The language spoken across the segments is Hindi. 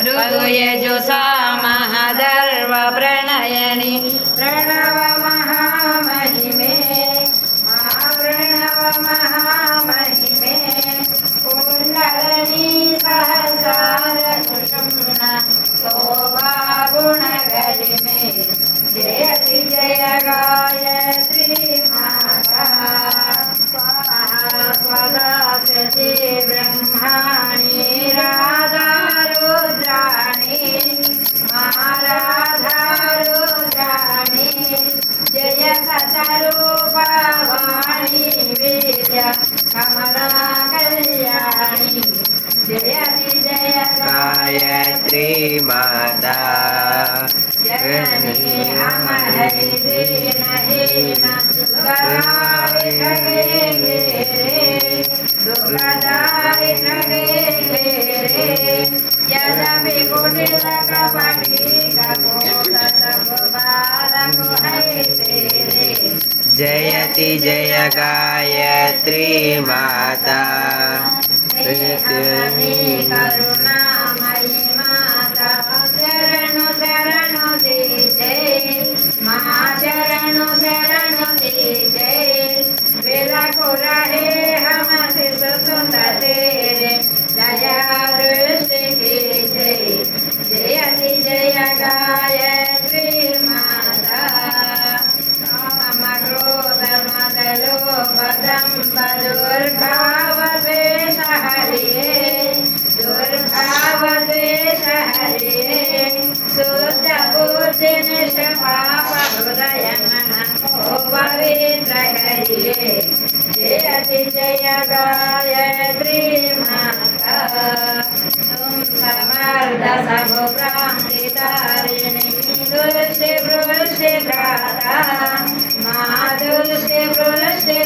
ऋतुये जुषा महादर्व प्रणयनि। प्रणव महामहिमे। महाप्रणव महामहिमे। कुण्डलनी सहसार सुषुम्ना शोभा गुणगरिमे। जयति जय जय सतरूपवाणी विद्या कमला कल्याणी जयति जय गायत्री माता जननी अमरै જયતિ જય ગાયત્રી માતા. શરણો શરણો દે જય મા શરણો શરણો દે જય વેલા કોરા હે હમાસે સસુંદા દે જય ગાય हरे दुर्भाव द्वेष हरे शुद्ध हृदय ओ पवित्र हरे जय अतिशय माता, तुम समर्थ सबो प्राणितारिणी। दुर्षि वृषि दाता माधुर्षि वृषि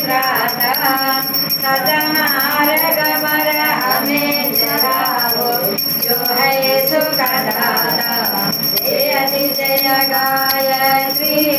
Madrid.